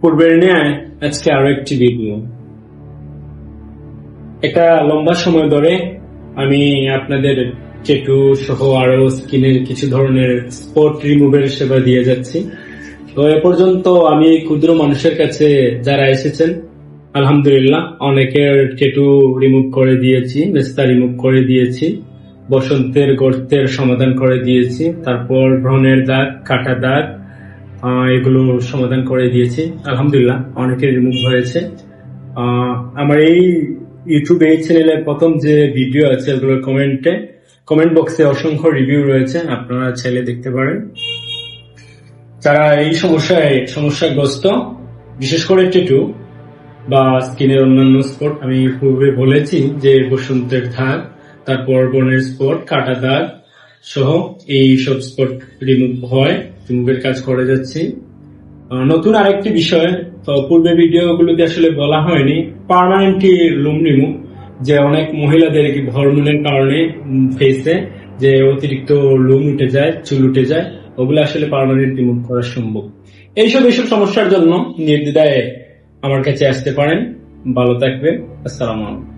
পূর্বের ন্যায় আজকে আরও একটি ভিডিও এটা লম্বা সময় ধরে আমি আপনাদের চেটু সহ আরও স্কিনের কিছু ধরনের স্পট রিমুভের সেবা দিয়ে যাচ্ছি। তো এ পর্যন্ত আমি ক্ষুদ্র মানুষের কাছে যারা এসেছেন, আলহামদুলিল্লাহ, অনেকের টেটু রিমুভ করে দিয়েছি মেস্তা রিমুভ করে দিয়েছি, বসন্তের গর্তের সমাধান করে দিয়েছি, তারপর ভ্রণের দাগ, কাটা দাগ এগুলো সমাধান করে দিয়েছি। আলহামদুলিল্লাহ অনেকের রিমুভ হয়েছে। আমার এই ইউটিউব এই চ্যানেলের প্রথম যে ভিডিও আছে ওগুলোর কমেন্টে কমেন্ট বক্সে অসংখ্য রিভিউ রয়েছে, আপনারা চাইলে দেখতে পারেন। যারা এই সমস্যায়, সমস্যাগ্রস্ত, বিশেষ করে টেটু বা স্কিনের অন্যান্য স্পট আমি পূর্বে বলেছি যে বসন্তের দাগ তারপর বনের স্পট কাটা দাগ সহ এই সব স্পট রিমুভ হয় রিমুভের কাজ করে যাচ্ছি। নতুন আরেকটি বিষয়, তো পূর্বে ভিডিওগুলোতে আসলে বলা হয়নি পার্মানেন্টলি লুম রিমুভ যে অনেক মহিলাদের কি হরমোনের কারণে ফেসে যে অতিরিক্ত লুম উঠে যায়, চুল উঠে যায়, ওগুলো আসলে পার্মানেন্ট রিমুভ করা সম্ভব। এইসব এইসব সমস্যার জন্য নির্দ্বিধায় আমার কাছে আসতে পারেন। ভালো থাকবেন। আসসালামু আলাইকুম।